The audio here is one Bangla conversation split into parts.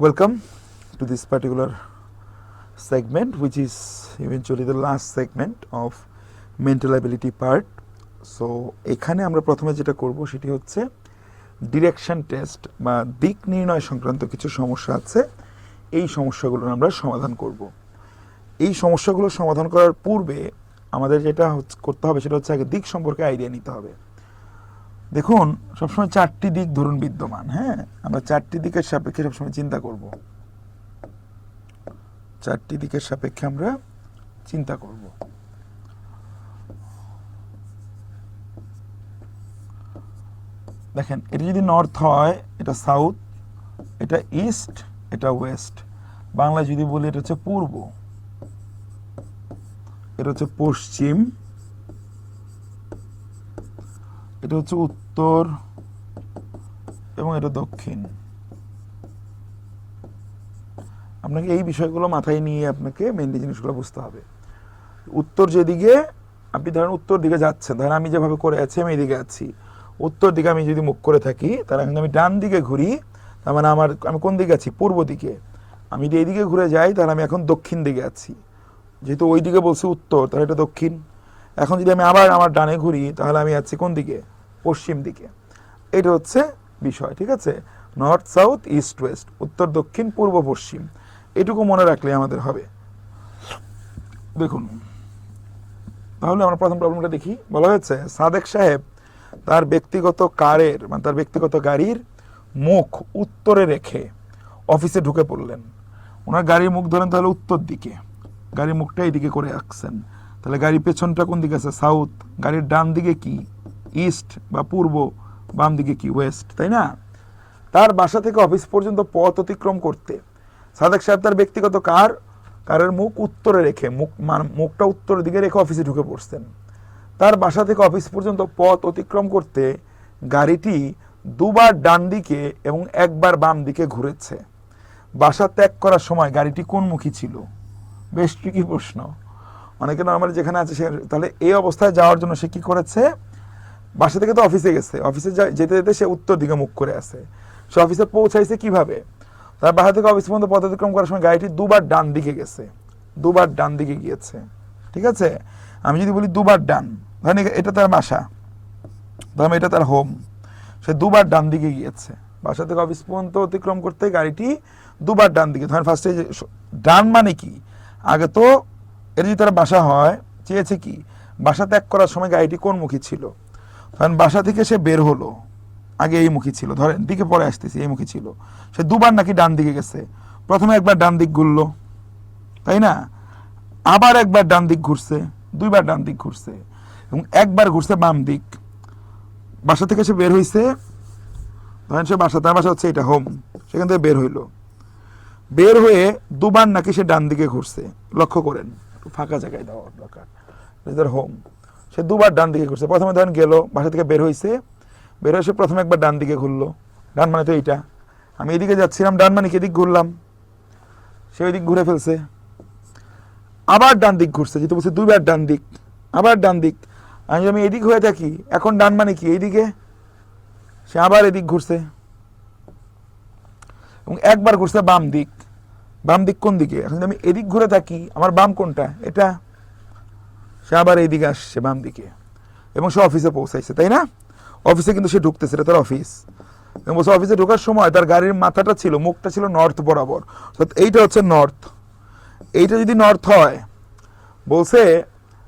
Welcome to this particular segment, which is eventually the last segment of mental ability part. So এখানে আমরা প্রথমে যেটা করব সেটি হচ্ছে ডিরেকশন টেস্ট বা দিক নির্ণয় সংক্রান্ত কিছু সমস্যা আছে। এই সমস্যাগুলো আমরা সমাধান করব। এই সমস্যাগুলো সমাধান করার পূর্বে আমাদের যেটা করতে হবে সেটা হচ্ছে আগে দিক সম্পর্কে আইডিয়া নিতে হবে। দেখুন, সবসময় চারটি দিক ধরুন বিদ্যমান হ্যাঁ? আমরা চারটি দিকের সাপেক্ষে সবসময় চিন্তা করব। চারটি দিকের সাপেক্ষে আমরা চিন্তা করব। দেখেন, এটা যদি নর্থ হয়, এটা সাউথ, এটা ইস্ট, এটা ওয়েস্ট। বাংলা যদি বলি, এটা হচ্ছে পূর্ব। এটা হচ্ছে পশ্চিম। এটা হচ্ছে উত্তর। এবং এটা দক্ষিণ। আপনাকে এই বিষয়গুলো মাথায় নিয়ে আপনাকে মেনলি জিনিসগুলো বুঝতে হবে। উত্তর যেদিকে আপনি ধরেন উত্তর দিকে যাচ্ছেন, ধরেন আমি যেভাবে করে আছি, আমি এদিকে আছি। উত্তর দিকে আমি যদি মুখ করে থাকি, তাহলে আমি ডান দিকে ঘুরি, তার মানে আমার, আমি কোন দিকে আছি? পূর্ব দিকে। আমি যদি এইদিকে ঘুরে যাই, তাহলে আমি এখন দক্ষিণ দিকে আছি। যেহেতু ওই দিকে বলছি উত্তর, তাহলে এটা দক্ষিণ। এখন যদি আমি আবার আমার ডানে ঘুরি, তাহলে আমি আছি কোন দিকে? পশ্চিম দিকে। এটা হচ্ছে বিষয়, ঠিক আছে? নর্থ সাউথ ইস্ট ওয়েস্ট উত্তর, দক্ষিণ, পূর্ব, পশ্চিম। এটুকু মনে রাখলে আমাদের হবে। দেখুন, তাহলে আমরা প্রথম প্রবলেমটা দেখি। বলা হয়েছে, সাদেক সাহেব তার ব্যক্তিগত কারের মানে তার ব্যক্তিগত গাড়ির মুখ উত্তরে রেখে অফিসে ঢুকে পড়লেন। ওনার গাড়ির মুখ ধরেন তাহলে উত্তর দিকে। গাড়ির মুখটা এইদিকে করে রাখছেন তাহলে গাড়ির পেছনটা কোন দিকে আছে? সাউথ গাড়ির ডান দিকে কি? ইস্ট বা পূর্ব বাম দিকে কি, ওয়েস্ট, তাই না? তার বাসা থেকে অফিস পর্যন্ত পথ অতিক্রম করতে। সাদেক সাহেব তার ব্যক্তিগত কার? কারের মুখ উত্তরে রেখে, মুখ মান- মুখটা উত্তরের দিকে রেখে অফিসে ঢুকে পড়ছেন। তার বাসা থেকে অফিস পর্যন্ত পথ অতিক্রম করতে গাড়িটি দুবার ডান দিকে এবং একবার বাম দিকে ঘুরেছে। বাসা ত্যাগ করার সময় গাড়িটি কোন মুখী ছিল? বেশ ট্রিকি প্রশ্ন। অনেকে নর্মালি যেখানে আছে সে, তাহলে এই অবস্থায় যাওয়ার জন্য সে কী করেছে? বাসা থেকে তো অফিসে গেছে। অফিসে যেতে যেতে সে উত্তর দিকে মুখ করে আছে সে অফিসে পৌঁছাইছে কীভাবে? তার বাসা থেকে অফিস পর্যন্ত পথ অতিক্রম করার সময় গাড়িটি দুবার ডান দিকে গেছে। দুবার ডান দিকে গিয়েছে। ঠিক আছে? আমি যদি বলি দুবার ডান, ধরেন এটা তার বাসা। ধরেন এটা তার হোম সে দুবার ডান দিকে গিয়েছে। বাসা থেকে অফিস পর্যন্ত অতিক্রম করতে গাড়িটি দুবার ডান দিকে ধরেন ফার্স্টে ডান মানে কি? আগে তো এটা যদি তার বাসা হয়, চেয়েছে কি? বাসা ত্যাগ করার সময় গাড়িটি কোন মুখী ছিল? ধরেন বাসা থেকে সে বের হলো। আগে এই মুখী ছিল। ধরেন, দিকে পরে আসতেছি, এই মুখী ছিল। সে দুবার নাকি ডান দিকে গেছে। প্রথমে একবার ডান দিক ঘুরলো, তাই না? আবার একবার ডান দিক ঘুরছে, দুইবার ডান দিক ঘুরছে, এবং একবার ঘুরছে বাম দিক। বাসা থেকে সে বের হইছে। ধরেন সে বাসা, তার বাসা হচ্ছে এটা, হোম। সেখান থেকে বের হইল। বের হয়ে দুবার নাকি সে ডান দিকে ঘুরছে। লক্ষ্য করেন ফাঁকা জায়গায় দেওয়া দরকার। হোম। সে দুবার ডান দিকে ঘুরছে। প্রথমে ধরেন গেল, বাসা থেকে বের হইছে। বের হয়ে সে প্রথমে একবার ডান দিকে ঘুরলো। ডান মানে তো এইটা। আমি এদিকে যাচ্ছিলাম, ডান মানে এদিক ঘুরলাম। সে ওই দিক ঘুরে ফেলছে। আবার ডান দিক ঘুরছে, যেহেতু বলছে দুইবার ডান দিক। আবার ডান দিক। আমি আমি এদিক হয়ে থাকি, এখন ডান মানে কি? এইদিকে। সে আবার এদিক ঘুরছে। এবং একবার ঘুরছে বাম দিক। বাম দিক কোন দিকে? এখন আমি এদিক ঘুরে থাকি, আমার বাম কোনটা? এটা। সে আবার এইদিকে আসছে বাম দিকে এবং সে অফিসে পৌঁছাইছে, তাই না? অফিসে কিন্তু সে ঢুকতেছে, এটা তার অফিস এবং বলছে অফিসে ঢোকার সময় তার গাড়ির মাথাটা ছিল, মুখটা ছিল নর্থ বরাবর। এইটা হচ্ছে নর্থ এইটা যদি নর্থ হয়, বলছে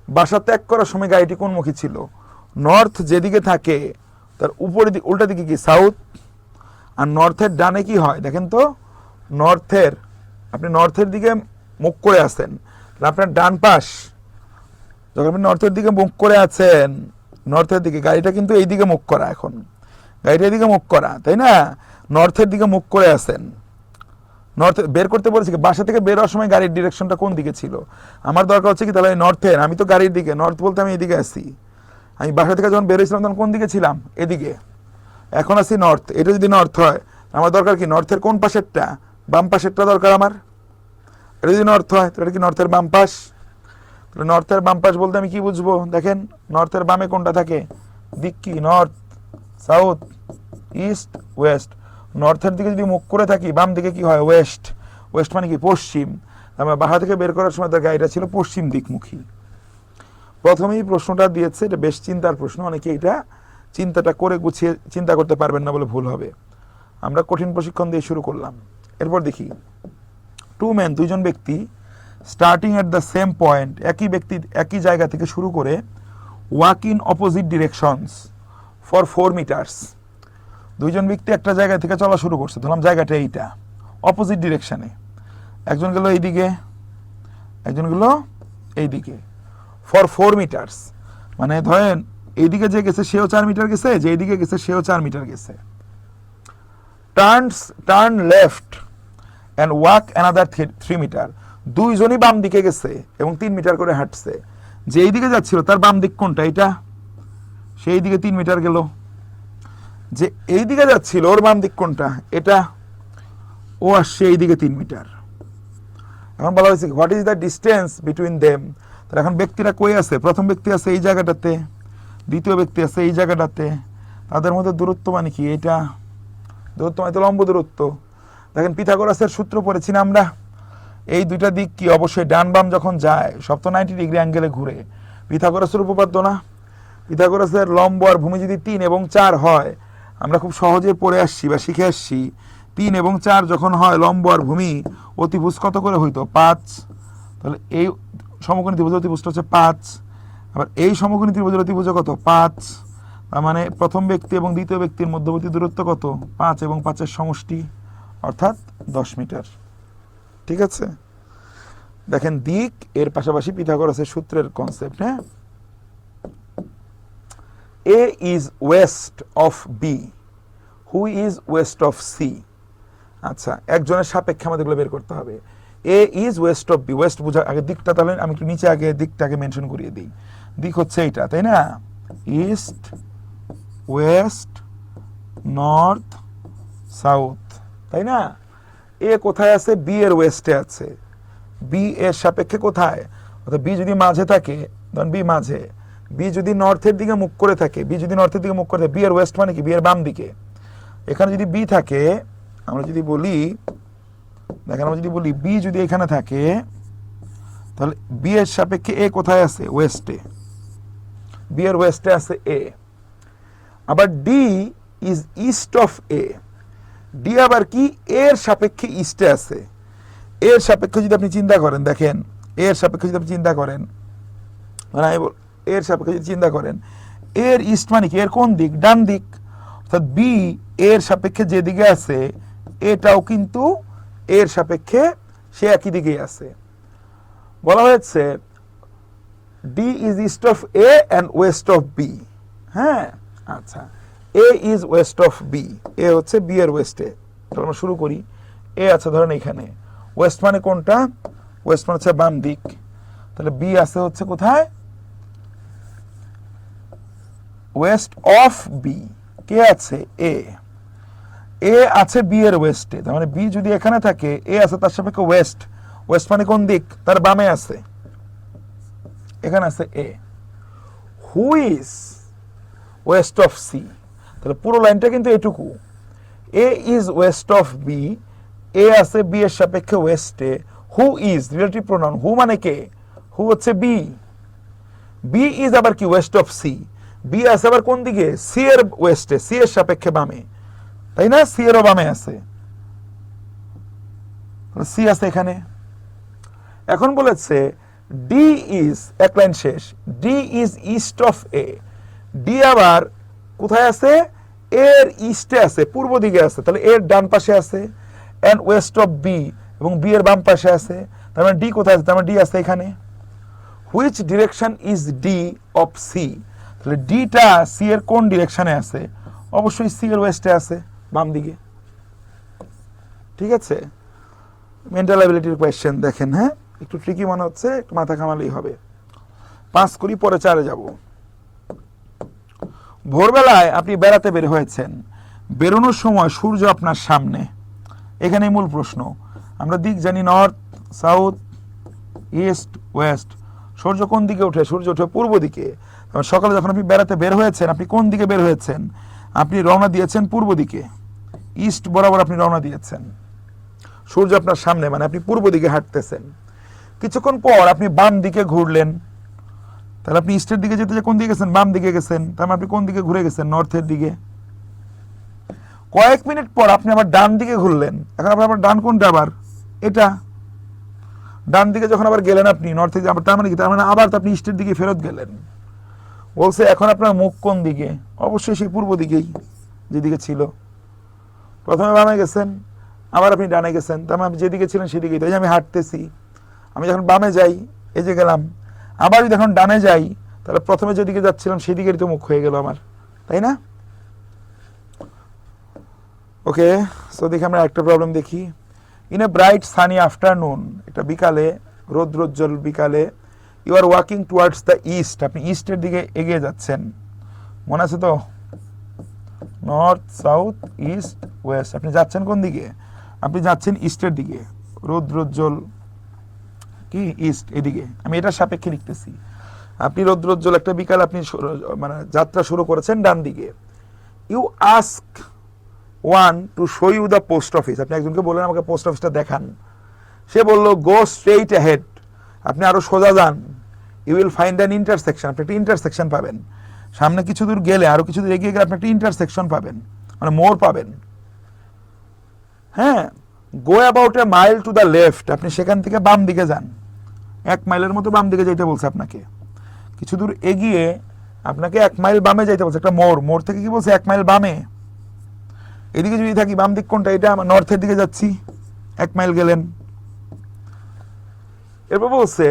বাসা ত্যাগ করার সময় গাড়িটি কোন মুখী ছিল? নর্থ যেদিকে থাকে, তার উপরের দিক, উল্টা দিকে কি সাউথ আর নর্থের ডানে কি হয়, দেখেন তো? নর্থের আপনি নর্থের দিকে মুখ করে আসেন আপনার ডান পাশ যখন আপনি নর্থের দিকে মুখ করে আছেন নর্থের দিকে, গাড়িটা কিন্তু এই দিকে মুখ করা এখন। গাড়িটা এদিকে মুখ করা, তাই না? নর্থের দিকে মুখ করে আছেন। নর্থ বের করতে বলেছি বাসা থেকে বের হওয়ার সময় গাড়ির ডিরেকশনটা কোন দিকে ছিল? আমার দরকার হচ্ছে কি, তাহলে নর্থের আমি তো গাড়ির দিকে নর্থ বলতে আমি এদিকে আছি। আমি বাসা থেকে যখন বের হয়েছিলাম, তখন কোন দিকে ছিলাম? এদিকে। এখন আছি নর্থ এটা যদি নর্থ হয়, আমার দরকার কি নর্থের কোন পাশেরটা? বাম পাশেরটা দরকার আমার? এটা যদি নর্থ হয়, তাহলে কি নর্থের বাম পাশ? তাহলে নর্থের বাম পাশ বলতে আমি কি বুঝব? দেখেন নর্থের বামে কোনটা থাকে? দিক কি নর্থ সাউথ ইস্ট ওয়েস্ট নর্থের দিকে যদি মুখ করে থাকি, বাম দিকে কি হয়? ওয়েস্ট ওয়েস্ট মানে কি? পশ্চিম। আমরা বাহা থেকে বের করার সময় তার গাড়িটা ছিল পশ্চিম দিকমুখী। প্রথমেই প্রশ্নটা দিয়েছে, এটা বেশ চিন্তার প্রশ্ন, অনেকে এটা চিন্তাটা করে গুছিয়ে, চিন্তা করতে পারবেন না বলে ভুল হবে। আমরা কঠিন প্রশিক্ষণ দিয়ে শুরু করলাম। এরপর দেখি টু ম্যান দুইজন ব্যক্তি starting at the same point একই ব্যক্তি, একই জায়গা থেকে শুরু করে walk in opposite directions for four metres দুইজন ব্যক্তি একটা জায়গা থেকে চলা শুরু করছে, ধরলাম জায়গাটা এইটা অপোজিট ডিরেকশানে একজন গেল এইদিকে, একজন গেল এইদিকে ফর ফোর মিটার্স মানে ধরেন, এইদিকে যে গেছে সেও চার মিটার গেছে, যে এইদিকে গেছে সেও চার মিটার গেছে। Turns turn left and walk another three metre দুইজনই বাম দিকে গেছে এবং তিন মিটার করে হাঁটছে। যে এই দিকে যাচ্ছিল, তার বাম দিক কোনটা? এটা সেই দিকে তিন মিটার গেল। যে এই দিকে যাচ্ছিল, ওর বাম দিক কোনটা? এটা। ও আসছে এই দিকে তিন মিটার। এখন বলা হয়েছে, what is the distance between them? তাহলে এখন ব্যক্তিরা কই আছে? প্রথম ব্যক্তি আছে এই জায়গাটাতে। দ্বিতীয় ব্যক্তি আছে এই জায়গাটাতে। তাদের মধ্যে দূরত্ব মানে কি? এটা। দূরত্ব মানে তো লম্ব দূরত্ব। দেখেন, পিথাগোরাসের সূত্র পড়েছি না আমরা? এই দুইটা দিক কি অবশ্যই ডান বাম যখন যায়, সব তো নাইনটি ডিগ্রি অ্যাঙ্গেলে ঘুরে। পিথাগোরাসের উপপাদ্য না? পিথাগোরাসের লম্ব আর ভূমি যদি তিন এবং চার হয়, আমরা খুব সহজে পড়ে আসছি বা শিখে আসছি, তিন এবং চার যখন হয়, লম্ব আর ভূমি অতিভুজ কত করে হইতো? পাঁচ। তাহলে এই সমকোণী ত্রিভুজ অতিভুজটা হচ্ছে পাঁচ। আবার এই সমকোণী ত্রিভুজের অতিভুজ কত? পাঁচ। তার মানে প্রথম ব্যক্তি এবং দ্বিতীয় ব্যক্তির মধ্যবর্তী দূরত্ব কত? পাঁচ এবং পাঁচের সমষ্টি, অর্থাৎ দশ মিটার। ঠিক আছে? দেখেন দিক, এর পাশাপাশি পিথাগোরাসের সূত্রের কনসেপ্ট হ্যাঁ? A is west of B who is west of C আচ্ছা একজনের সাপেক্ষে আমাদের এগুলো বের করতে হবে। A is west of B west বোঝা, আগে দিকটা তাহলে আমি একটু নিচে আগে দিকটাকে মেনশন করিয়ে দিই। দিক হচ্ছে এইটা, তাই না? ইস্ট ওয়েস্ট নর্থ সাউথ তাই না? এ কোথায় আছে? বি এর ওয়েস্টে আছে। বি এর সাপেক্ষে কোথায়? অর্থাৎ বি যদি মাঝে থাকে, ধরুন বি মাঝে বি যদি নর্থের দিকে মুখ করে থাকে বি যদি নর্থের দিকে মুখ করে থাকে বি এর ওয়েস্ট মানে কি? বি এর বাম দিকে। এখানে যদি বি থাকে, আমরা যদি বলি, দেখেন আমরা যদি বলি বি যদি এখানে থাকে, তাহলে বি এর সাপেক্ষে এ কোথায় আছে? ওয়েস্টে বি এর ওয়েস্টে আছে এ আবার D is east of A D আবার কি? এর সাপেক্ষে ইস্টে আছে। এর সাপেক্ষে যদি আপনি চিন্তা করেন, দেখেন, এর সাপেক্ষে যদি আপনি চিন্তা করেন মানে আমি এর সাপেক্ষে যদি চিন্তা করেন, এর ইস্ট মানে কি? এর কোন দিক? ডান দিক। অর্থাৎ বি এর সাপেক্ষে যেদিকে আছে, এটাও কিন্তু এর সাপেক্ষে সে একই দিকেই আছে। বলা হয়েছে D is east of A and west of B হ্যাঁ? আচ্ছা। A is west of B A হচ্ছে বি এর ওয়েস্টে তাহলে আমরা শুরু করি। এ আছে ধরেন এখানে। ওয়েস্ট মানে কোনটা? ওয়েস্ট মানে হচ্ছে বাম দিক। তাহলে বি আছে হচ্ছে কোথায়? ওয়েস্ট অফ বি কে আছে? এ এ আছে বি এর ওয়েস্টে তার মানে বি যদি এখানে থাকে এ আছে তার সাপেক্ষে ওয়েস্ট ওয়েস্ট মানে কোন দিক? তার বামে আছে। এখানে আছে A who is west of C তাহলে পুরো লাইনটা কিন্তু এটুকু। A is west of B A আছে বি এর সাপেক্ষে ওয়েস্টে who is relative pronoun who মানে কে? হু হচ্ছে বি বি ইজ আবার কি ওয়েস্ট অফ সি বি আছে আবার কোন দিকে? সি এর ওয়েস্টে সি এর সাপেক্ষে বামে। তাই না? সি এরও বামে আছে। সি আছে এখানে। এখন বলেছে ডি ইজ এক লাইন শেষ D is east of A D আবার কোথায় আছে? এর ইস্টে আছে, পূর্ব দিকে আছে। তাহলে এর ডান পাশে আছে অ্যান্ড ওয়েস্ট অফ বি এবং বি এর বাম পাশে আছে। তার মানে ডি কোথায় আছে? তার মানে ডি আছে এখানে। Which direction is D of C তাহলে ডিটা সি এর কোন ডিরেকশনে আছে? অবশ্যই সি এর ওয়েস্টে আছে, বাম দিকে। ঠিক আছে? মেন্টাল অ্যাবিলিটির কোয়েশ্চেন দেখেন হ্যাঁ? একটু ট্রিকি মনে হচ্ছে, একটু মাথা কামালেই হবে। পাঁচ করি পরে চারে যাব। ভোরবেলায় আপনি বেড়াতে বের হয়েছেন। বেরোনোর সময় সূর্য আপনার সামনে। এখানে মূল প্রশ্ন। আমরা দিক জানি নর্থ, সাউথ, ইস্ট, ওয়েস্ট। সূর্য কোন দিকে ওঠে? সূর্য ওঠে পূর্ব দিকে। সকালে যখন আপনি বেড়াতে বের হয়েছেন, আপনি কোন দিকে বের হয়েছেন? আপনি রওনা দিয়েছেন পূর্ব দিকে। ইস্ট বরাবর আপনি রওনা দিয়েছেন। সূর্য আপনার সামনে মানে আপনি পূর্ব দিকে হাঁটতেছেন। কিছুক্ষণ পর আপনি বাম দিকে ঘুরলেন। তাহলে আপনি ইস্টের দিকে যেতে যে কোন দিকে গেছেন? বাম দিকে গেছেন। তার মানে আপনি কোন দিকে ঘুরে গেছেন? নর্থের দিকে। কয়েক মিনিট পর আপনি আবার ডান দিকে ঘুরলেন। এখন আপনার আবার ডান কোনটা আবার? এটা। ডান দিকে যখন আবার গেলেন আপনি নর্থে আবার তার মানে কি? তার মানে আবার তো আপনি ইস্টের দিকে ফেরত গেলেন। বলছে, এখন আপনার মুখ কোন দিকে? অবশ্যই সেই পূর্ব দিকেই, যেদিকে ছিল। প্রথমে বামে গেছেন, আবার আপনি ডানে গেছেন। তার মানে যেদিকে ছিলেন সেদিকেই। তাই আমি হাঁটতেছি, আমি যখন বামে যাই, এই যে গেলাম আবার যদি এখন ডানে যাই, তাহলে প্রথমে যেদিকে যাচ্ছিলাম সেদিকেরই তো মুখ হয়ে গেল আমার, তাই না? ওকে সো দেখি আমরা একটা প্রবলেম দেখি। In a bright sunny afternoon এটা বিকালে, রৌদ্রোজ্জ্বল বিকালে you are walking towards the east আপনি ইস্টের দিকে এগিয়ে যাচ্ছেন। মনে আছে তো? নর্থ সাউথ ইস্ট ওয়েস্ট আপনি যাচ্ছেন কোন দিকে? আপনি যাচ্ছেন ইস্টের দিকে, রৌদ্রোজ্জ্বল কি? ইস্ট এদিকে। আমি এটার সাপেক্ষে লিখতেছি। আপনি রৌদ্রোজ্জ্বল একটা বিকাল আপনি মানে যাত্রা শুরু করেছেন ডান দিকে। You ask one to show you the post office আপনি একজনকে বললেন, আমাকে পোস্ট অফিসটা দেখান। সে বলল গো স্ট্রেইট হেড আপনি আরও সোজা যান। You will find an intersection আপনি একটা ইন্টারসেকশন পাবেন। সামনে কিছু দূর গেলে আরও কিছু দূর এগিয়ে গেলে আপনি একটা ইন্টারসেকশন পাবেন। মানে মোর পাবেন। হ্যাঁ? Go about a mile to the left আপনি সেখান থেকে বাম দিকে যান। এক মাইলের মতো বাম দিকে যাইতে বলছে আপনাকে। কিছু দূর এগিয়ে আপনাকে এক মাইল বামে যাইতে বলছে, একটা মোড়। মোড় থেকে কি বলছে, এক মাইল বামে? এদিকে যদি থাকি, বাম দিক কোনটা? এটা আমার নর্থের দিকে যাচ্ছি। এক মাইল গেলেন। এরপর বলছে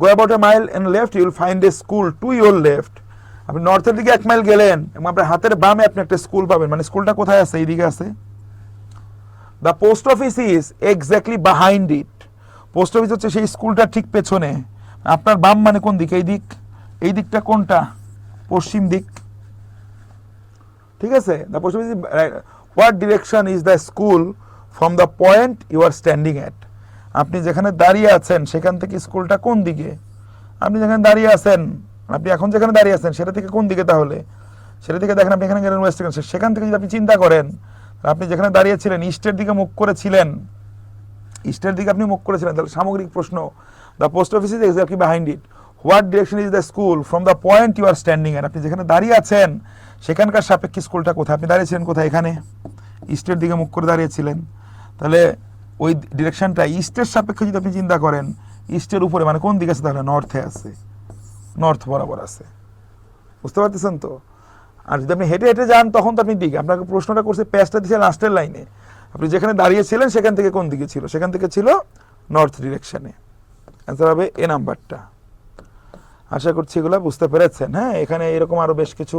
go about a mile and left you'll find a school to your left আপনি নর্থের দিকে এক মাইল গেলেন এবং আপনার হাতের বামে আপনি একটা স্কুল পাবেন। মানে স্কুলটা কোথায় আছে? এইদিকে আছে। The post office is exactly behind it post office হচ্ছে সেই স্কুলটার ঠিক পেছনে। আপনার বাম মানে কোন দিক? এই দিক। এই দিকটা কোনটা? পশ্চিম দিক। ঠিক আছে? The post office what direction is the school from the point you are standing at আপনি যেখানে দাঁড়িয়ে আছেন, সেখান থেকে স্কুলটা কোন দিকে? আপনি যেখানে দাঁড়িয়ে আছেন, আপনি এখন যেখানে দাঁড়িয়ে আছেন, সেটা থেকে কোন দিকে তাহলে? সেটা থেকে দেখেন, আপনি এখানে গেলেন ওয়েস্ট সেখান থেকে যদি আপনি চিন্তা করেন, আপনি যেখানে দাঁড়িয়েছিলেন ইস্টের দিকে মুখ করেছিলেন ইস্টের দিকে আপনি মুখ করেছিলেন, তাহলে সামগ্রিক প্রশ্ন the post office is exactly behind it what direction is the school from the point you are standing এর আপনি যেখানে দাঁড়িয়ে আছেন, সেখানকার সাপেক্ষে স্কুলটা কোথায়? আপনি দাঁড়িয়েছিলেন কোথায়? এখানে? ইস্টের দিকে মুখ করে দাঁড়িয়েছিলেন। তাহলে ওই ডিরেকশনটা ইস্টের সাপেক্ষে যদি আপনি চিন্তা করেন, ইস্টের উপরে মানে কোন দিকে আছে? তাহলে নর্থে আছে। নর্থ বরাবর আছে। বুঝতে পারতেছেন তো? আর যদি আপনি হেঁটে হেঁটে যান, তখন তো আপনি দিকে আপনাকে প্রশ্নটা করছে প্যাচটা দিচ্ছে লাস্টের লাইনে আপনি যেখানে দাঁড়িয়েছিলেন, সেখান থেকে কোন দিকে ছিল? সেখান থেকে ছিল নর্থ ডিরেকশনে অ্যান্সার হবে এ নাম্বারটা আশা করছি এগুলো বুঝতে পেরেছেন হ্যাঁ? এখানে এরকম আরও বেশ কিছু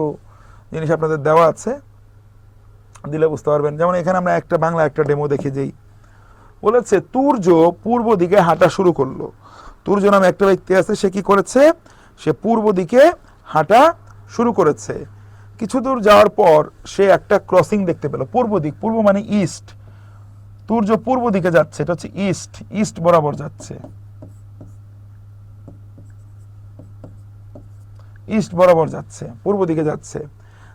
জিনিস আপনাদের দেওয়া আছে। দিলে বুঝতে পারবেন। যেমন এখানে আমরা একটা বাংলা, একটা ডেমো দেখে যাই। বলেছে, তুর্য পূর্ব দিকে হাঁটা শুরু করল। তুর্য নামে একটা ব্যক্তি আছে, সে কি করেছে? সে পূর্ব দিকে হাঁটা শুরু করেছে। কিছু দূর যাওয়ার পর সে একটা ক্রসিং দেখতে পেল। পূর্ব দিক, পূর্ব মানে ইস্ট তুর্য পূর্ব দিকে যাচ্ছে, এটা হচ্ছে ইস্ট ইস্ট বরাবর যাচ্ছে। ইস্ট বরাবর যাচ্ছে, পূর্ব দিকে যাচ্ছে।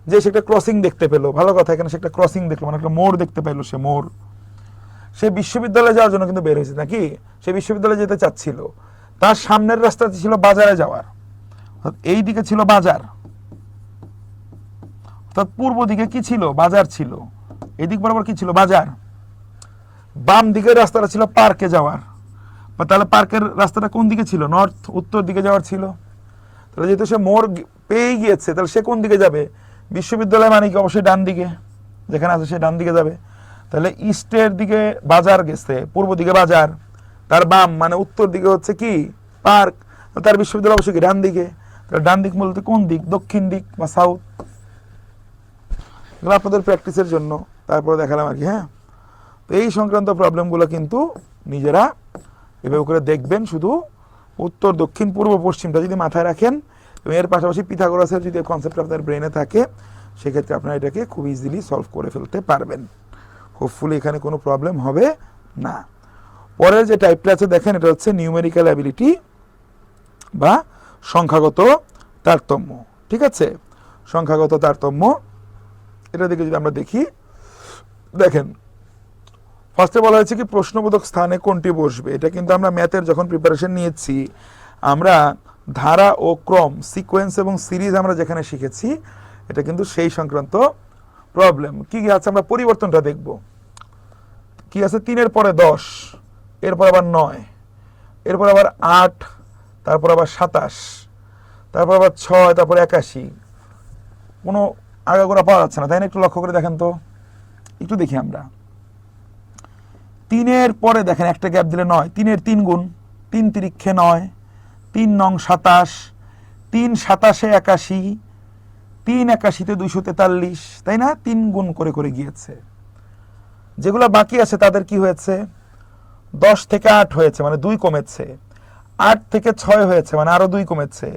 যে সে একটা ক্রসিং দেখতে পেল, ভালো কথা, এখানে সে একটা ক্রসিং দেখল মানে একটা মোড় দেখতে পেল সে, মোড়। সে বিশ্ববিদ্যালয়ে যাওয়ার জন্য কিন্তু বের হয়েছে, নাকি? সে বিশ্ববিদ্যালয়ে যেতে চাচ্ছিল। তার সামনের রাস্তা ছিল বাজারে যাওয়ার। এই দিকে ছিল বাজার। অর্থাৎ পূর্ব দিকে কি ছিল? বাজার ছিল। এদিক বরাবর কি ছিল? বাজার। বাম দিকের রাস্তাটা ছিল পার্কে যাওয়ার। বা তাহলে পার্কের রাস্তাটা কোন দিকে ছিল? নর্থ উত্তর দিকে যাওয়ার ছিল। তাহলে যেহেতু সে মোড় গি- পেয়ে গিয়েছে, তাহলে সে কোন দিকে যাবে? বিশ্ববিদ্যালয় মানে কি? অবশ্যই ডান দিকে, যেখানে আছে সে ডান দিকে যাবে। তাহলে ইস্টের দিকে বাজার গেছে, পূর্ব দিকে বাজার। তার বাম মানে উত্তর দিকে হচ্ছে কি? পার্ক। তার বিশ্ববিদ্যালয় অবশ্যই ডান দিকে। তাহলে ডান দিক বলতে কোন দিক? দক্ষিণ দিক বা সাউথ? এগুলো আপনাদের প্র্যাকটিসের জন্য। তারপরে দেখালাম আর কি হ্যাঁ? তো এই সংক্রান্ত প্রবলেমগুলো কিন্তু নিজেরা এভাবে করে দেখবেন শুধু উত্তর, দক্ষিণ, পূর্ব, পশ্চিমটা যদি মাথায় রাখেন এবং এর পাশাপাশি পিথাগোরাসের যদি কনসেপ্ট আপনার ব্রেনে থাকে, সেক্ষেত্রে আপনারা এটাকে খুব ইজিলি সলভ করে ফেলতে পারবেন। হোপফুলি এখানে কোনো প্রবলেম হবে না। পরের যে টাইপটা আছে, দেখেন এটা হচ্ছে নিউমেরিক্যাল অ্যাবিলিটি বা সংখ্যাগত তারতম্য। ঠিক আছে? সংখ্যাগত তারতম্য এটা দিকে যদি আমরা দেখি, দেখেন ফার্স্টে বলা হয়েছে কি, প্রশ্নবোধক স্থানে কোনটি বসবে? এটা কিন্তু আমরা ম্যাথের যখন প্রিপারেশন নিয়েছি, আমরা ধারা ও ক্রম সিকোয়েন্স এবং সিরিজ আমরা যেখানে শিখেছি, এটা কিন্তু সেই সংক্রান্ত প্রবলেম কি কি আছে আমরা পরিবর্তনটা দেখব? কি আছে? তিনের পরে দশ, এরপর আবার নয়, এরপর আবার আট, তারপর আবার সাতাশ, তারপর আবার ছয়, তারপর একাশি। কোনো আগাগোড়া পাওয়া যাচ্ছে না, তাই না? একটু লক্ষ্য করে দেখেন তো। একটু দেখি আমরা। তিনের পরে দেখেন একটা গ্যাপ দিলে নয়। তিনের তিন গুণ, তিন তিরিক্ষে নয়, তিন নং সাতাশ, তিন সাতাশে একাশি, তিন একাশিতে দুইশো তেতাল্লিশ, তাই না? তিন গুণ করে করে গিয়েছে। যেগুলো বাকি আছে তাদের কি হয়েছে? দশ থেকে আট হয়েছে মানে দুই কমেছে। আট থেকে ছয় হয়েছে মানে আরও দুই কমেছে।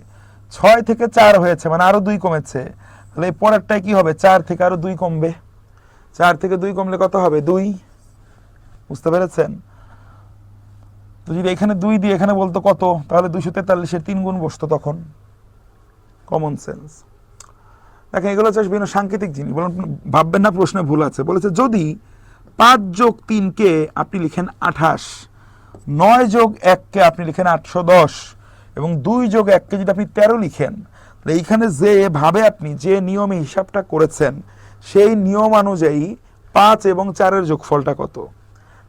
ছয় থেকে চার হয়েছে মানে আরও দুই কমেছে। তাহলে এই পরেরটায় কি হবে? চার থেকে আরও দুই কমবে। চার থেকে দুই কমলে কত হবে? দুই। বুঝতে পেরেছেন? তো যদি এখানে দুই দিয়ে এখানে বলতো কত, তাহলে দুইশো তেতাল্লিশের তিন গুণ বসতো তখন। কমন সেন্স দেখেন, এগুলো হচ্ছে বিভিন্ন সাংকেতিক জিনিস। বলুন, ভাববেন না, প্রশ্নে ভুল আছে। বলেছে, যদি পাঁচ যোগ তিনকে আপনি লিখেন আঠাশ, নয় যোগ এককে আপনি লিখেন আটশো দশ, এবং দুই যোগ এককে যদি আপনি তেরো লিখেন, তাহলে এইখানে যে ভাবে আপনি যে নিয়মে হিসাবটা করেছেন, সেই নিয়ম অনুযায়ী পাঁচ এবং চারের যোগফলটা কত?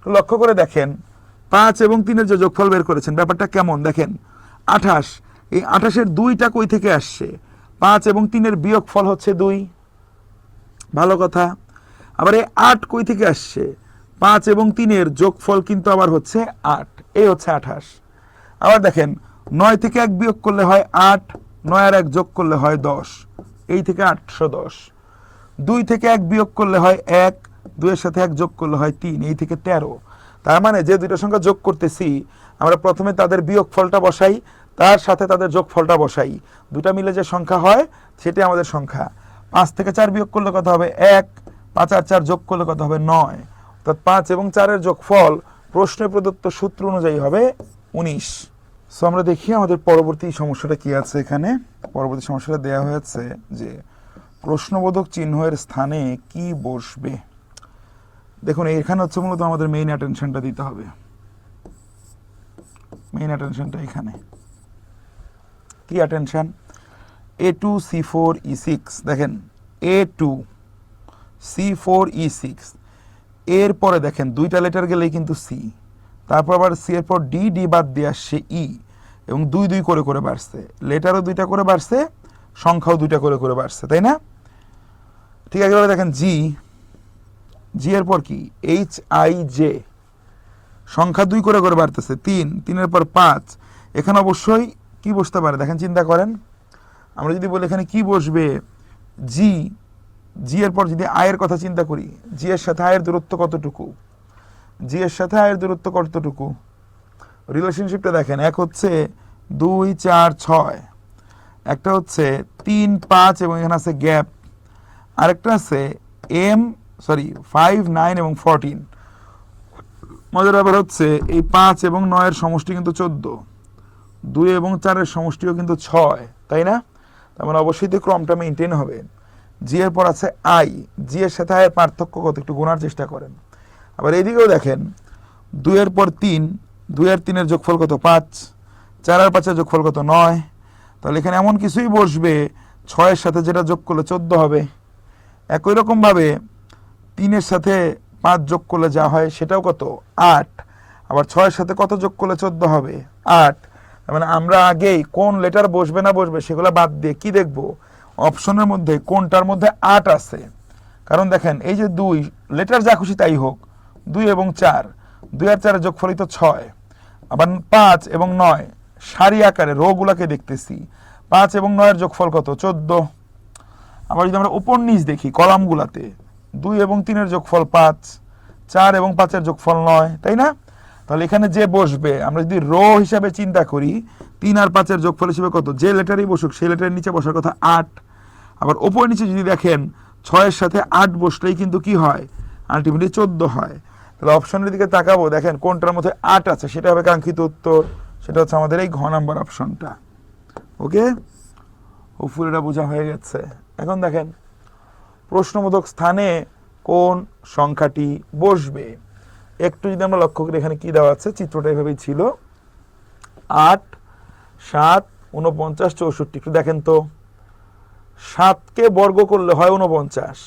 লক্ষ্য করে দেখেন, পাঁচ এবং তিনের যে যোগফল বের করেছেন, ব্যাপারটা কেমন? দেখেন, আঠাশ, এই আঠাশের দুইটা কই থেকে আসছে? পাঁচ এবং তিনের বিয়োগ ফল হচ্ছে দুই। ভালো কথা। আবার এই আট কই থেকে আসছে? পাঁচ এবং তিনের যোগফল কিন্তু আবার হচ্ছে আট। এই হচ্ছে আঠাশ। আবার দেখেন, নয় থেকে এক বিয়োগ করলে হয় আট, নয় আর এক যোগ করলে হয় দশ। এই থেকে আটশো দশ। দুই থেকে এক বিয়োগ করলে হয় এক দুইয়ের সাথে এক যোগ করলে হয় তিন, এই থেকে তেরো। তার মানে যে দুইটা সংখ্যা যোগ করতেছি, আমরা প্রথমে তাদের বিয়োগ ফলটা বসাই, তার সাথে তাদের যোগ ফলটা বসাই। দুটা মিলে যে সংখ্যা হয় সেটাই আমাদের সংখ্যা। পাঁচ থেকে চার বিয়োগ করলে কত হবে? এক। পাঁচ আর চার যোগ করলে কত হবে? নয়। অর্থাৎ পাঁচ এবং চারের যোগফল প্রশ্নে প্রদত্ত সূত্র অনুযায়ী হবে উনিশ। সো আমরা দেখি আমাদের পরবর্তী সমস্যাটা কি আছে এখানে। পরবর্তী সমস্যাটা দেয়া হয়েছে যে প্রশ্নবোধক চিহ্নের স্থানে কি বসবে? দেখুন এখানে হচ্ছে মূলত আমাদের মেইন অ্যাটেনশনটা দিতে হবে। মেইন অ্যাটেনশনটা এখানে। কি attention A two C four E six দেখেন A two C four E six এর পরে দেখেন, দুইটা লেটার গেলেই কিন্তু সি তারপর আবার সি এর পর ডি ডি বাদ দিয়ে আসছে ই এবং দুই দুই করে করে বাড়ছে। লেটারও দুইটা করে বাড়ছে, সংখ্যাও দুইটা করে করে বাড়ছে, তাই না? ঠিক আছে দেখেন জি জি এর পর কি? এইচ আই জে সংখ্যা দুই করে করে বাড়তেছে, তিন, তিনের পর পাঁচ। এখানে অবশ্যই কি বসতে পারে? দেখেন, চিন্তা করেন। আমরা যদি বলি এখানে কি বসবে? জি জি এর পর যদি আয়ের কথা চিন্তা করি জি এর সাথে আয়ের দূরত্ব কতটুকু? জি এর সাথে আয়ের দূরত্ব কতটুকু? রিলেশনশিপটা দেখেন, এক হচ্ছে দুই, চার, ছয়। একটা হচ্ছে তিন, পাঁচ এবং এখানে আছে গ্যাপ আরেকটা আছে এম সরি ফাইভ নাইন এবং ফোরটিন মজার ব্যাপার হচ্ছে, এই পাঁচ এবং নয়ের সমষ্টি কিন্তু চোদ্দ। দুই এবং চারের সমষ্টিও কিন্তু ছয়, তাই না? তার মানে অবশ্যই তো ক্রমটা মেনটেন হবে। জি এর পর আছে আই জি এর সাথে আয়ের পার্থক্য কত? একটু গোনার চেষ্টা করেন। আবার এইদিকেও দেখেন দুইয়ের পর তিন, দুই আর তিনের যোগফল কত? পাঁচ। চার আর পাঁচের যোগফল কত? নয়। তাহলে এখানে এমন কিছুই বসবে, ছয়ের সাথে যেটা যোগ করলে চোদ্দ হবে। একই রকমভাবে তিনের সাথে পাঁচ যোগ করলে যা হয় সেটাও কত? আট। আবার ছয়ের সাথে কত যোগ করলে চোদ্দ হবে? আট। মানে আমরা আগেই কোন লেটার বসবে না বসবে সেগুলো বাদ দিয়ে কি দেখব? অপশনের মধ্যে কোনটার মধ্যে আট আছে? কারণ দেখেন, এই যে দুই লেটার যা খুশি তাই হোক। দুই এবং চার। দুই আর চারের যোগফলিত ছয়। আবার পাঁচ এবং নয়, সারি আকারে রোগুলাকে দেখতেছি। পাঁচ এবং নয়ের যোগফল কত? চোদ্দ। আবার যদি আমরা উপর নিচ দেখি, কলামগুলাতে দুই এবং তিনের যোগফল পাঁচ, চার এবং পাঁচের যোগফল নয়, তাই না? তাহলে এখানে যে বসবে, আমরা যদি রো হিসাবে চিন্তা করি, তিন আর পাঁচের যোগফল হিসেবে কত? যে লেটারই বসুক, সেই লেটারের নিচে বসার কথা আট। আবার ওপর নিচে যদি দেখেন, ছয়ের সাথে আট বসলেই কিন্তু কি হয়? আলটিমেটলি চোদ্দ হয়। তাহলে অপশনের দিকে তাকাবো, দেখেন কোনটার মধ্যে আট আছে, সেটা হবে কাঙ্ক্ষিত উত্তর, সেটা হচ্ছে আমাদের এই ঘ নাম্বার অপশনটা। ওকে? হোপফুল এটা বোঝা হয়ে গেছে। এখন দেখেন প্রশ্নবোধক স্থানে কোন সংখ্যাটি বসবে? একটু যদি আমরা লক্ষ্য করি এখানে কি দেওয়া আছে, চিত্রটা এভাবেই ছিল। আট, সাত উনপঞ্চাশ চৌষট্টি। একটু দেখেন তো। সাতকে বর্গ করলে হয় উনপঞ্চাশ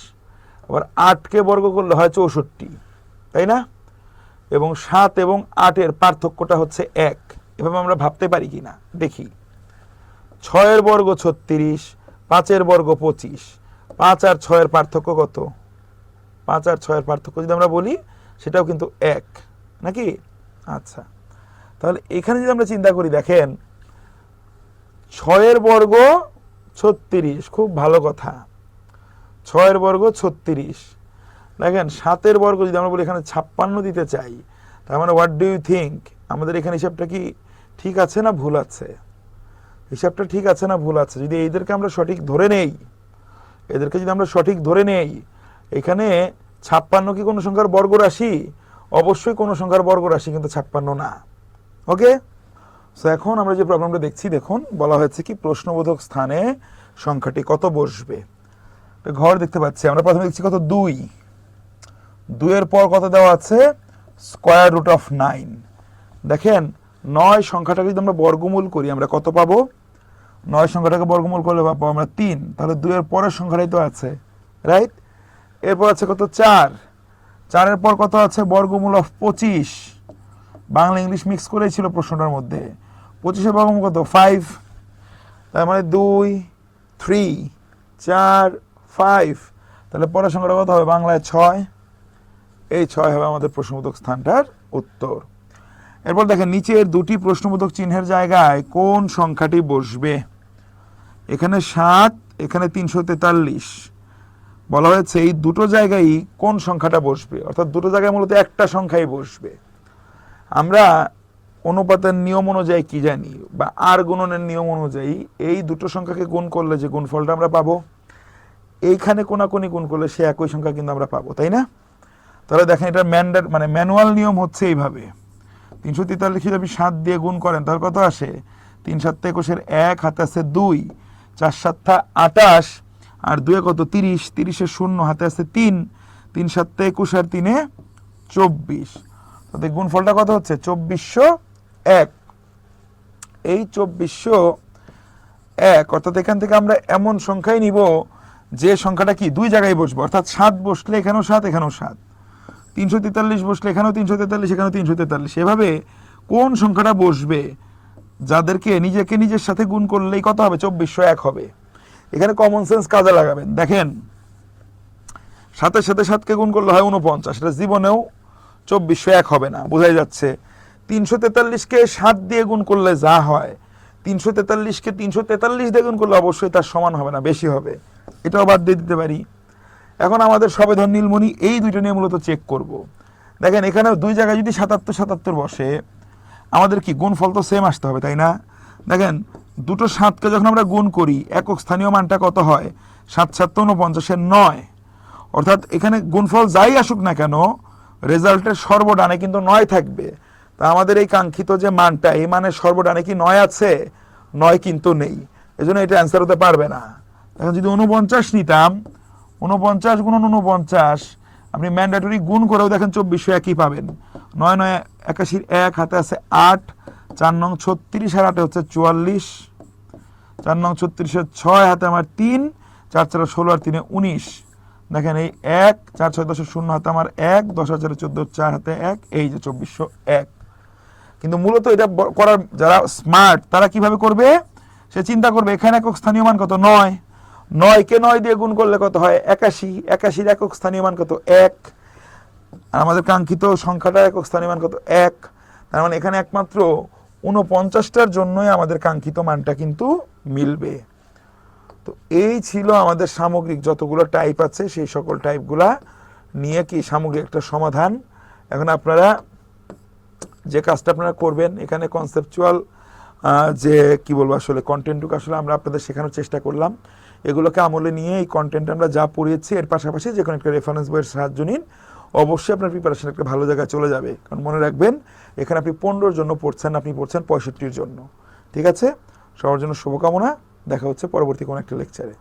আবার আটকে বর্গ করলে হয় চৌষট্টি। তাই না? এবং সাত এবং আটের পার্থক্যটা হচ্ছে এক। এভাবে আমরা ভাবতে পারি কি না দেখি। ছয়ের বর্গ ছত্রিশ, পাঁচের বর্গ পঁচিশ। পাঁচ আর ছয়ের পার্থক্য কত? পাঁচ আর ছয়ের পার্থক্য যদি আমরা বলি, সেটাও কিন্তু এক। নাকি? আচ্ছা। তাহলে এখানে যদি আমরা চিন্তা করি, দেখেন, ছয়ের বর্গ ছত্রিশ, খুব ভালো কথা। ছয়ের বর্গ ছত্রিশ। দেখেন, সাতের বর্গ যদি আমরা বলি, এখানে ছাপ্পান্ন দিতে চাই, তার মানে হোয়াট ডু ইউ থিঙ্ক আমাদের এখানে হিসাবটা কি ঠিক আছে না ভুল আছে? হিসাবটা ঠিক আছে না ভুল আছে? যদি এইদেরকে আমরা সঠিক ধরে নেই এদেরকে যদি আমরা সঠিক ধরে নেই, এখানে ছাপ্পান্ন কি কোনো সংখ্যার বর্গ রাশি অবশ্যই কোনো সংখ্যার বর্গ রাশি কিন্তু ছাপ্পান্ন না। ওকে সো এখন আমরা যে প্রবলেমটা দেখছি, দেখুন, বলা হয়েছে কি, প্রশ্নবোধক স্থানে সংখ্যাটি কত বসবে? ঘর দেখতে পাচ্ছি, আমরা প্রথমে দেখছি কত? দুই। দুইয়ের পর কত দেওয়া আছে? স্কোয়ার রুট অফ নাইন দেখেন, নয় সংখ্যাটাকে যদি আমরা বর্গমূল করি, আমরা কত পাবো? নয় সংখ্যাটাকে বর্গমূল করলে পাবো আমরা তিন, তাহলে দুইয়ের পরের সংখ্যাটাই তো আছে রাইট এরপর আছে কত? চার। চারের পর কত আছে? বর্গমূল অফ পঁচিশ। বাংলা ইংলিশ মিক্স করেই ছিল প্রশ্নটার মধ্যে। পঁচিশের বর্গমূল কত? ফাইভ তার মানে দুই থ্রি চার ফাইভ তাহলে পরের সংখ্যাটা কত হবে? বাংলায় ছয়। এই ছয় হবে আমাদের প্রশ্নবোধক স্থানটার উত্তর। এরপর দেখেন, নিচের দুটি প্রশ্নবোধক চিহ্নের জায়গায় কোন সংখ্যাটি বসবে? এখানে সাত, এখানে তিনশো তেতাল্লিশ। বলা হয়েছে এই দুটো জায়গায় কোন সংখ্যাটা বসবে? অর্থাৎ দুটো জায়গায় মূলত একটা সংখ্যাই বসবে। আমরা অনুপাতের নিয়ম অনুযায়ী কি জানি বা আর গুণনের নিয়ম অনুযায়ী এই দুটো সংখ্যাকে গুণ করলে যে গুণফলটা আমরা পাবো, এইখানে কোনাকুনি গুণ করলে সে একই সংখ্যা কিন্তু আমরা পাবো, তাই না? তাহলে দেখেন এটা ম্যান্ডার মানে ম্যানুয়াল নিয়ম হচ্ছে এইভাবে। তিনশো তেতাল্লিশ যদি আপনি সাত দিয়ে গুণ করেন, তাহলে কত আসে? তিন সাতটা একুশের এক, হাতে আছে দুই। চার সাতটা আটাশ, আর দুয়ে কত তিরিশ, তিরিশে শূন্য, হাতে আছে তিন তিন সাতটা একুশ আর তিনে চব্বিশ। তাতে গুণফলটা কত হচ্ছে? চব্বিশশো এক। এই চব্বিশশো এক, অর্থাৎ এখান থেকে আমরা এমন সংখ্যাই নিব, যে সংখ্যাটা কি? দুই জায়গায় বসবো, অর্থাৎ সাত বসলে এখানেও সাত এখানেও সাত। তিনশো তেতাল্লিশ বসলে এখানেও তিনশো তেতাল্লিশ, এখানেও তিনশো তেতাল্লিশ। এভাবে কোন সংখ্যাটা বসবে? যাদেরকে নিজেকে নিজের সাথে গুণ করলেই কত হবে? চব্বিশশো এক হবে। এখানে কমন সেন্স কাজে লাগাবেন। দেখেন সাথে সাথে সাতকে গুণ করলে হয় উনপঞ্চাশ এটা জীবনেও চব্বিশশো এক হবে না। বোঝাই যাচ্ছে, তিনশো তেতাল্লিশকে সাত দিয়ে গুণ করলে যা হয়, তিনশো তেতাল্লিশকে তিনশো তেতাল্লিশ দিয়ে গুণ করলে অবশ্যই তার সমান হবে না, বেশি হবে। এটাও বাদ দিয়ে দিতে পারি। এখন আমাদের সবেধন নীলমণি এই দুইটা নিয়ে মূলত চেক করব। দেখেন এখানে দুই জায়গায় যদি সাতাত্তর সাতাত্তর বসে আমাদের কি গুণফল তো সেম আসতে হবে, তাই না? দেখেন, দুটো সাতকে যখন আমরা গুণ করি, একক স্থানীয় মানটা কত হয়? সাত সাত উনপঞ্চাশের নয়। অর্থাৎ এখানে গুণফল যাই আসুক না কেন, রেজাল্টের সর্বডানে কিন্তু নয় থাকবে। তা আমাদের এই কাঙ্ক্ষিত যে মানটা, এই মানের সর্বডানে কি নয় আছে? নয় কিন্তু নেই। এজন্য এটা অ্যান্সার হতে পারবে না। এখন যদি উনপঞ্চাশ নিতাম উনপঞ্চাশ গুণন উনপঞ্চাশ আপনি ম্যান্ডেটরি গুণ করেও দেখেন চব্বিশশো একই পাবেন। নয় নয় একাশির এক, হাতে আছে আট, চার নং ছত্রিশ আর আটে হচ্ছে চুয়াল্লিশ, চার নং ছত্রিশের ছয়, হাতে আমার তিন, চার চার ষোলো আর তিনে উনিশ। দেখেন এই এক, চার ছয় দশের শূন্য, হাতে আমার এক, দশ হাজার চোদ্দ, চার হাতে এক, এই যে চব্বিশশো এক। কিন্তু মূলত এটা করার যারা স্মার্ট তারা কীভাবে করবে? সে চিন্তা করবে, এখানে একক স্থানীয় মান কত? নয়। নয়কে নয় দিয়ে গুণ করলে কত হয়? একাশি। একাশির একক স্থানীয় মান কত? এক। আর আমাদের কাঙ্ক্ষিত সংখ্যাটা একক স্থানীয় মান কত? এক। তার মানে এখানে একমাত্র উনপঞ্চাশটার জন্যই আমাদের কাঙ্ক্ষিত মানটা কিন্তু মিলবে। তো এই ছিল আমাদের সামগ্রিক যতগুলো টাইপ আছে, সেই সকল টাইপগুলা নিয়ে কি সামগ্রিক একটা সমাধান। এখন আপনারা যে কাজটা আপনারা করবেন, এখানে কনসেপচুয়াল যে, কি বলব আসলে কন্টেন্টটুকু আসলে আমরা আপনাদের শেখানোর চেষ্টা করলাম। এগুলোকে আমলে নিয়ে এই কন্টেন্ট আমরা যা পড়িয়েছি, এর পাশাপাশি যে কোনো একটা রেফারেন্স বইয়ের সাহায্য নিন, অবশ্যই আপনার প্রিপারেশন একটা ভালো জায়গায় চলে যাবে। কারণ মনে রাখবেন, এখানে আপনি পনেরোর জন্য পড়ছেন, আপনি পড়ছেন পঁয়ষট্টির জন্য। ঠিক আছে? সবার জন্য শুভকামনা। দেখা হচ্ছে পরবর্তী কোনো একটা লেকচারে